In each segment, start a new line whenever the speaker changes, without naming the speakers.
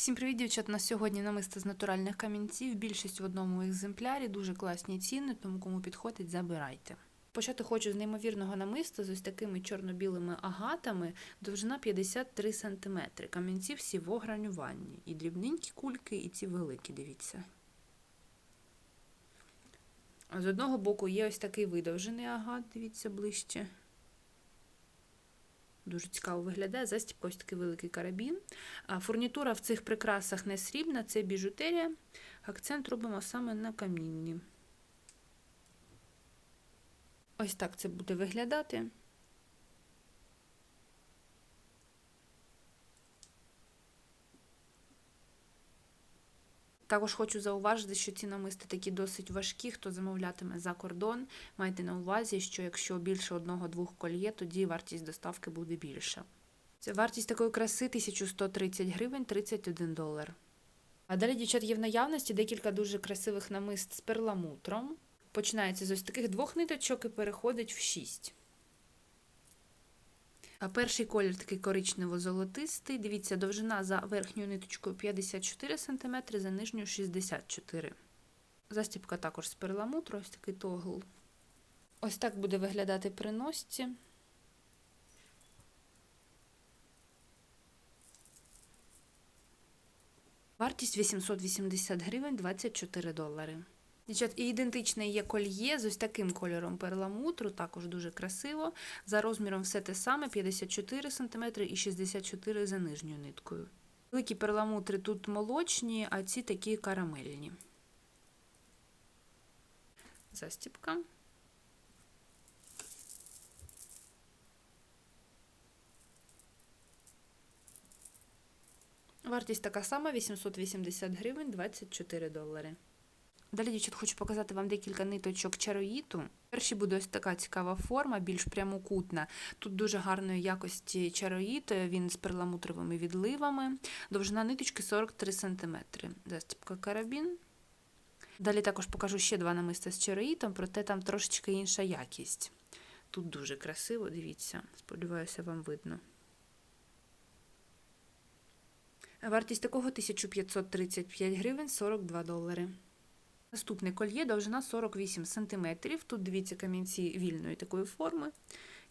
Всім привіт, дівчат! На сьогодні намисто з натуральних камінців. Більшість в одному екземплярі, дуже класні ціни, тому кому підходить, забирайте. Почати хочу з неймовірного намиста з ось такими чорно-білими агатами, довжина 53 см. Камінці всі в огранюванні. І дрібненькі кульки, і ці великі, дивіться. З одного боку є ось такий видовжений агат, дивіться ближче. Дуже цікаво виглядає. Застібка ось такий великий карабін. Фурнітура в цих прикрасах не срібна, це біжутерія. Акцент робимо саме на камінні. Ось так це буде виглядати. Також хочу зауважити, що ці намисти такі досить важкі. Хто замовлятиме за кордон, майте на увазі, що якщо більше одного-двох кольє, тоді вартість доставки буде більша. Це вартість такої краси 1130 гривень 31 долар. А далі, дівчат, є в наявності декілька дуже красивих намист з перламутром. Починається з ось таких двох ниточок і переходить в шість. А перший колір такий коричнево-золотистий. Дивіться, довжина за верхньою ниточкою 54 см, за нижньою 64 Застібка також з перламутру, ось такий тогл. Ось так буде виглядати при носці. Вартість 880 гривень 24 долари. Дівчат, і ідентичне є кольє з ось таким кольором перламутру, також дуже красиво. За розміром все те саме: 54 см і 64 за нижньою ниткою. Великі перламутри тут молочні, а ці такі карамельні. Застіпка. Вартість така сама: 880 гривень 24 долари. Далі, дівчат, хочу показати вам декілька ниточок чароїту. Перші буде ось така цікава форма, більш прямокутна. Тут дуже гарної якості чароїт, він з перламутровими відливами. Довжина ниточки 43 см. Застіпка карабін. Далі також покажу ще два намиста з чароїтом, проте там трошечки інша якість. Тут дуже красиво, дивіться, сподіваюся, вам видно. Вартість такого 1535 гривень 42 долари. Наступне кольє довжина 48 см. Тут дивіться камінці вільної такої форми.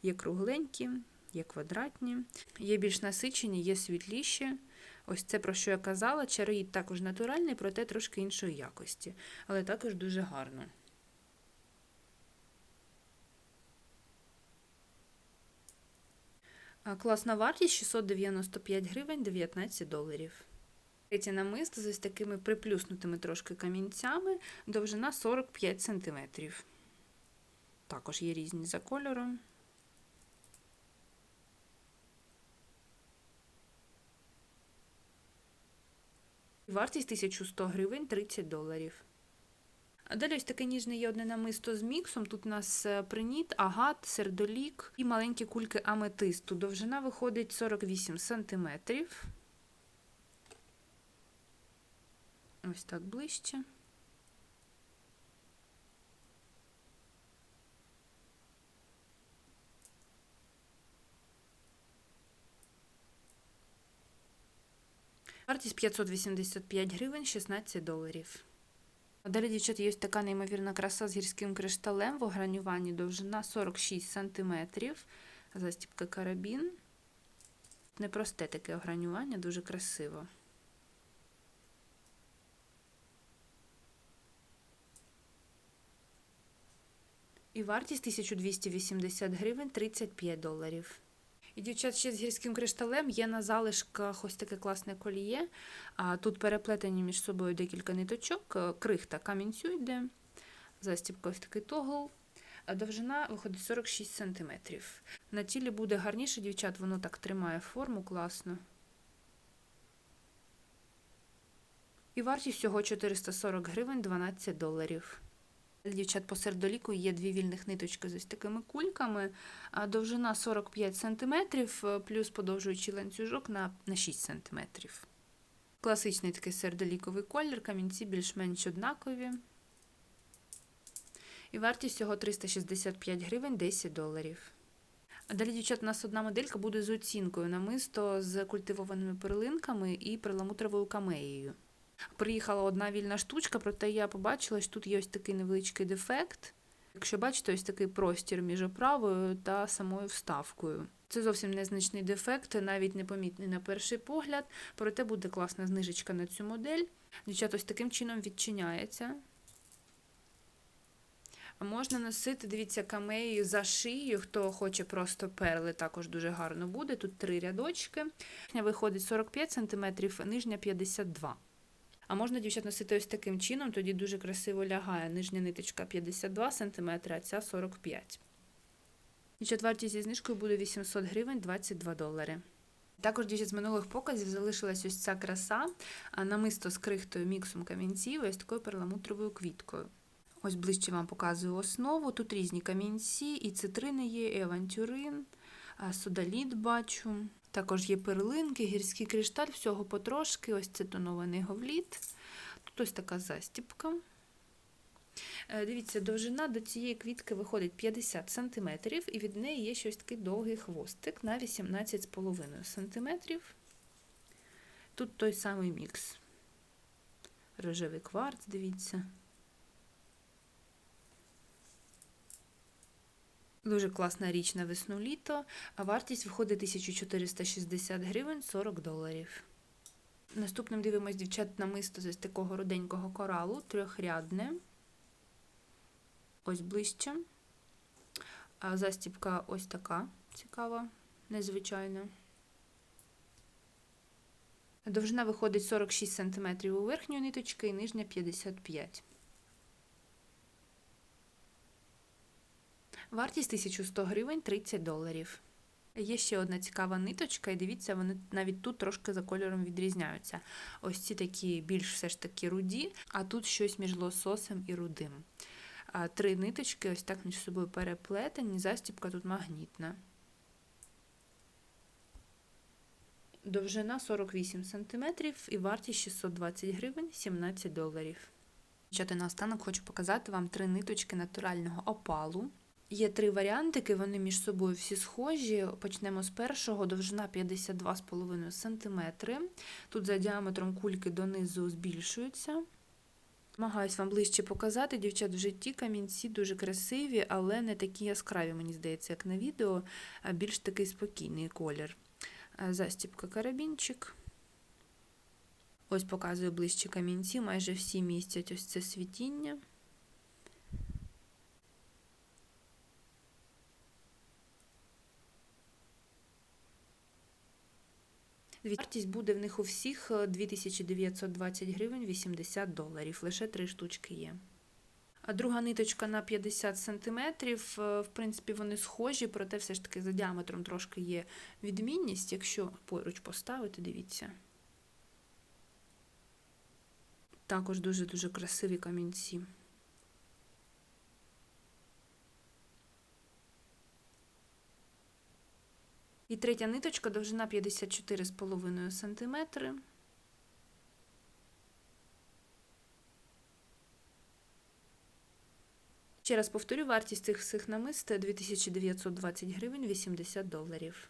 Є кругленькі, є квадратні, є більш насичені, є світліші. Ось це, про що я казала, чароїд також натуральний, проте трошки іншої якості, але також дуже гарно. Класна вартість 695 гривень 19 доларів. Третє намисто з ось такими приплюснутими трошки камінцями, довжина 45 см. Також є різні за кольором. Вартість 1100 гривень 30 доларів. А далі ось таке ніжне є одне намисто з міксом. Тут у нас приніт, агат, сердолік і маленькі кульки аметисту. Довжина виходить 48 см. Ось так ближче. Вартість 585 гривень 16 доларів. Далі, дівчат, є така неймовірна краса з гірським кришталем в огранюванні довжина 46 см. Застіпка карабін. Непросте таке огранювання, дуже красиво. І вартість 1280 гривень 35 доларів. І, дівчат, ще з гірським кришталем є на залишках ось таке класне коліє. Тут переплетені між собою декілька ниточок, крихта камінцю йде, застібка ось такий тогл. Довжина виходить 46 см. На тілі буде гарніше, дівчат, воно так тримає форму класно. І вартість всього 440 гривень 12 доларів. Дівчат по сердоліку є дві вільних ниточки з ось такими кульками. Довжина 45 см, плюс подовжуючий ланцюжок на 6 см. Класичний такий сердоліковий колір, камінці більш-менш однакові. І вартість всього 365 гривень 10 доларів. Далі, дівчат, у нас одна моделька буде з оцінкою намисто з культивованими перлинками і перламутровою камеєю. Приїхала одна вільна штучка, проте я побачила, що тут є ось такий невеличкий дефект. Якщо бачите, ось такий простір між оправою та самою вставкою. Це зовсім незначний дефект, навіть непомітний на перший погляд, проте буде класна знижечка на цю модель. Дівчат, ось таким чином відчиняється. Можна носити, дивіться, камею за шию, хто хоче просто перли, також дуже гарно буде. Тут три рядочки. Виходить 45 см, нижня 52 А можна, дівчат, носити ось таким чином, тоді дуже красиво лягає. Нижня ниточка 52 см, а ця 45 Дівчат, вартість зі знижкою буде 800 гривень 22 долари. Також дівчат з минулих показів залишилась ось ця краса, а намисто з крихтою міксом камінців, і ось такою перламутровою квіткою. Ось ближче вам показую основу. Тут різні камінці, і цитрини є, і авантюрин, судаліт бачу. Також є перлинки, гірський кришталь, всього потрошки, ось це тонований говліт. Тут ось така застіпка. Е, Дивіться, довжина до цієї квітки виходить 50 см, і від неї є щось такий довгий хвостик на 18,5 см. Тут той самий мікс. Рожевий кварц, дивіться. Дуже класна річ на весну літо, а вартість виходить 1460 гривень 40 доларів. Наступним дивимось дівчат намисто з такого руденького коралу, трьохрядне. Ось ближче. А застіпка ось така цікава, незвичайна. Довжина виходить 46 см у верхньої ниточки і нижня 55 см. Вартість 1100 гривень 30 доларів. Є ще одна цікава ниточка, і дивіться, вони навіть тут трошки за кольором відрізняються. Ось ці такі більш все ж таки руді, а тут щось між лососем і рудим. Три ниточки ось так між собою переплетені, застібка тут магнітна. Довжина 48 см і вартість 620 гривень 17 доларів. Дівчата, наостанок хочу показати вам три ниточки натурального опалу. Є три варіантики, вони між собою всі схожі. Почнемо з першого, довжина 52,5 см. Тут за діаметром кульки донизу збільшуються. Намагаюсь вам ближче показати, дівчат в житті камінці дуже красиві, але не такі яскраві, мені здається, як на відео, більш такий спокійний колір. Застіпка карабінчик. Ось показую ближче камінці, майже всі містять ось це світіння. Вартість буде в них у всіх 2920 гривень 80 доларів. Лише три штучки є. А друга ниточка на 50 см. В принципі, вони схожі, проте все ж таки за діаметром трошки є відмінність, якщо поруч поставити, дивіться. Також дуже-дуже красиві камінці. І третя ниточка довжина 54,5 см. Ще раз повторю, вартість цих всіх намист 2920 гривень 80 доларів.